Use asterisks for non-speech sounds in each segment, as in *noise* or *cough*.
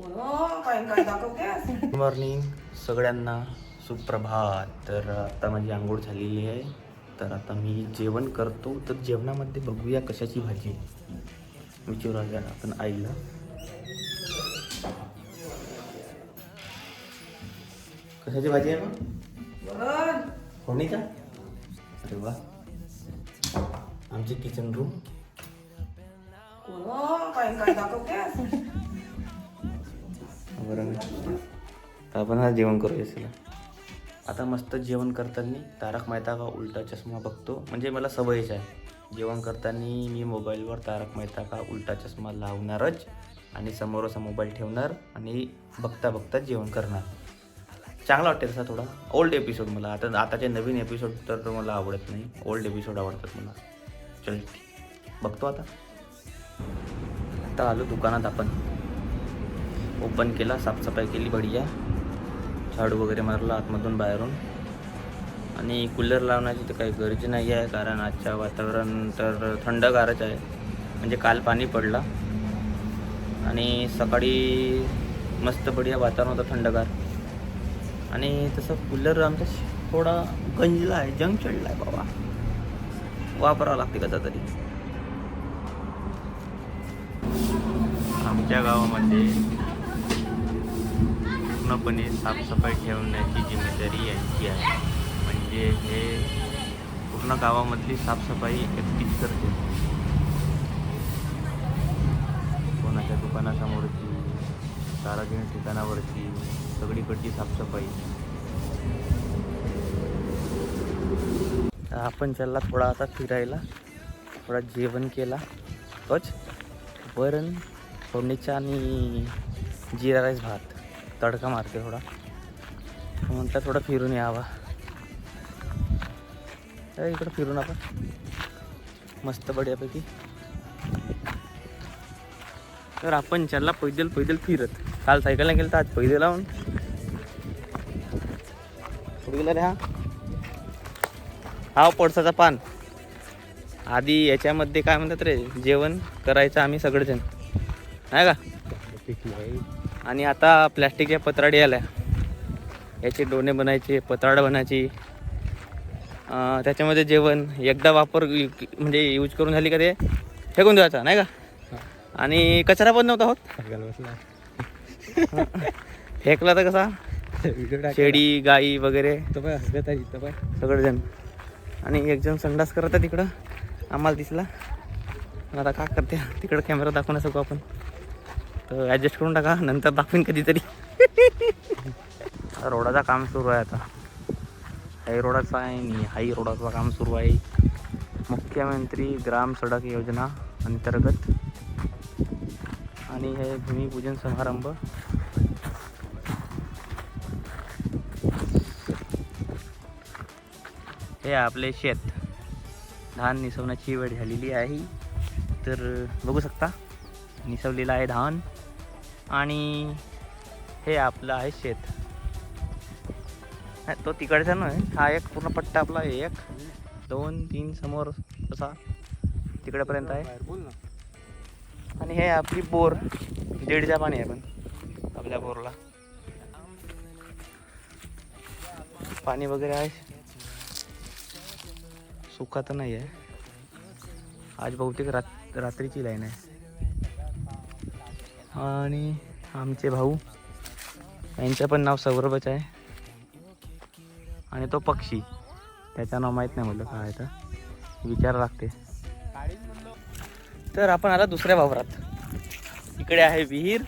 Good morning सगळ्यांना. सुप्रभात. तर आता माझी आंघोळ झालेली आहे. तर आता मी जेवण करतो. तर जेवणामध्ये बघूया कशाची भाजी. विचारूया आपण आईला. कशाची भाजी आहे मग? का अरे वा. आमची किचन रूम बरोबर आपण हा जेवण करूया चला. आता मस्त जेवण करताना तारक मेहता का उलटा चष्मा बघतो. म्हणजे मला सवयच आहे. जेवण करताना मी मोबाईलवर तारक मेहता का उलटा चष्मा लावणारच आणि समोर असा मोबाईल ठेवणार आणि बघता बघता जेवण करणार. चांगला वाटते तसा थोडा. ओल्ड एपिसोड मला. आता आताचे नवीन एपिसोड तर मला आवडत नाही. ओल्ड एपिसोड आवडतात मला. चल बघतो आता. आता आलो दुकानात आपण. ओपन केला साफसफाई केली बढिया. झाडू वगैरे मारला आतमधून बाहेरून. आणि कूलर लावण्याची तर काही गरज नाही आहे कारण आजच्या वातावरण तर थंडगारच आहे. म्हणजे काल पाणी पडला. आणि सकाळी मस्त बढिया वातावरण होतं थंडगार. आणि तसं कूलर आमचा थोडा गंजला आहे जंग चढला आहे बाबा. वापरावं लागते कसा तरी? आमच्या गावामध्ये पूर्णपणे साफसफाई ठेवण्याची जिम्मेदारी यांची आहे. म्हणजे हे पूर्ण गावामधली साफसफाई एकटीच करते. कोणाच्या दुकानासमोरची सार्वजनिक ठिकाणावरची सगळीकडची साफसफाई. आपण चालला थोडा आता फिरायला. थोडा जेवण केला. तोच. वरण फोडणीचा आणि जिरा राईस भात. तडका मारते थोडा. म्हटलं थोडं फिरून यावा. इकडं फिरून आपण. मस्त बढियापैकी. तर आपण चालला पैदल पैदल फिरत काल सायकलला गेलं तर आज पैदल लावून कुठे गेला रे हा. हा पडसाचा पान. आधी याच्यामध्ये काय म्हणतात रे जेवण करायचं आम्ही सगळेजण. नाही का? आणि आता प्लॅस्टिकच्या पत्राडी आल्या. याचे डोणे बनायचे पत्राड बनायची. त्याच्यामध्ये जेवण एकदा वापर म्हणजे यूज करून झाली का ते फेकून द्यायचा नाही का? आणि कचरा पण नव्हता होत? *laughs* फेकला तर कसा? शेळी गाई वगैरे. सगळेजण. आणि एक जण संडास करत आहे तिकडं. आम्हाला दिसला. आता का करते? तिकडं कॅमेरा दाखवू नाही शकू आपण. तर ॲडजस्ट करून टाका नंतर दाखवीन कधीतरी. रोडाचं काम सुरू आहे आता. हाय रोडाचं आहे आणि हाई रोडाचं काम सुरू आहे. मुख्यमंत्री ग्राम सडक योजना अंतर्गत. आणि हे भूमिपूजन समारंभ. हे आपले शेत. धान निसवण्याची वेळ झालेली आहे. तर बघू शकता. निसवलेलं आहे धान. आणि हे आपलं आहे शेत. नाही, तो तिकडचा नाही हा एक पूर्ण पट्टा आपला आहे एक दोन तीन समोर असा तिकडेपर्यंत आहे. आणि हे आपली बोर दीडच्या पाणी आहे पण आपल्या बोरला. पाणी वगैरे आहे. सुका तर नाही आहे. आज बहुतेक रात रात्रीची लाईन आहे. आणि आमचे भाऊ. यांचं पण नाव सौरभच आहे. आणि तो पक्षी. त्याचं नाव माहीत नाही म्हटलं काय तर. विचार लागते. तर आपण आला दुसऱ्या वावरात. इकडे आहे विहीर.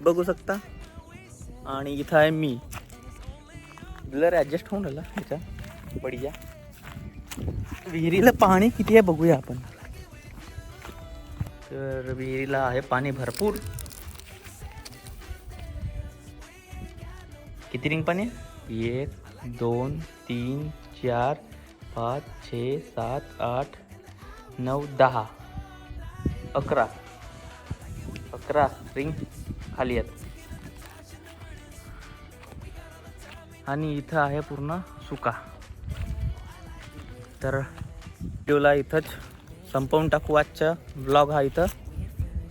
बघू शकता. आणि इथं आहे मी. ब्लर ॲडजस्ट होऊन राहिला ह्याच्या. बढिया. विहिरीला पाणी किती आहे बघूया आपण. तर विहिरीला आहे पाणी भरपूर. किती रिंग पाणी? आहे? एक दोन तीन चार पाच छे सात आठ नऊ दहा. अकरा. अकरा रिंग खाली आहेत. आणि इथं आहे पूर्ण सुका. तर व्हिडिओला इथंच संपवून टाकू आजचा ब्लॉग हा इथं.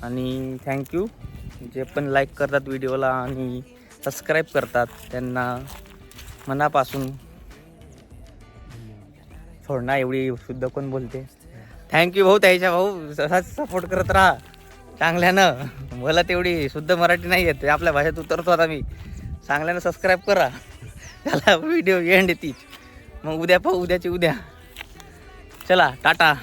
आणि थँक्यू जे पण लाईक करतात व्हिडिओला आणि सबस्क्राईब करतात त्यांना मनापासून सोडणार एवढी शुद्ध कोण बोलते? थँक्यू भाऊ त्याच्या भाऊ तसाच सपोर्ट करत राहा. चांगल्यानं. मला तेवढी शुद्ध मराठी नाही येत. आपल्या भाषेत उतरतो आता मी. चांगल्यानं सबस्क्राईब करा. त्याला व्हिडिओ एंड येते मग उद्या पाहू उद्याची उद्या. चला टाटा.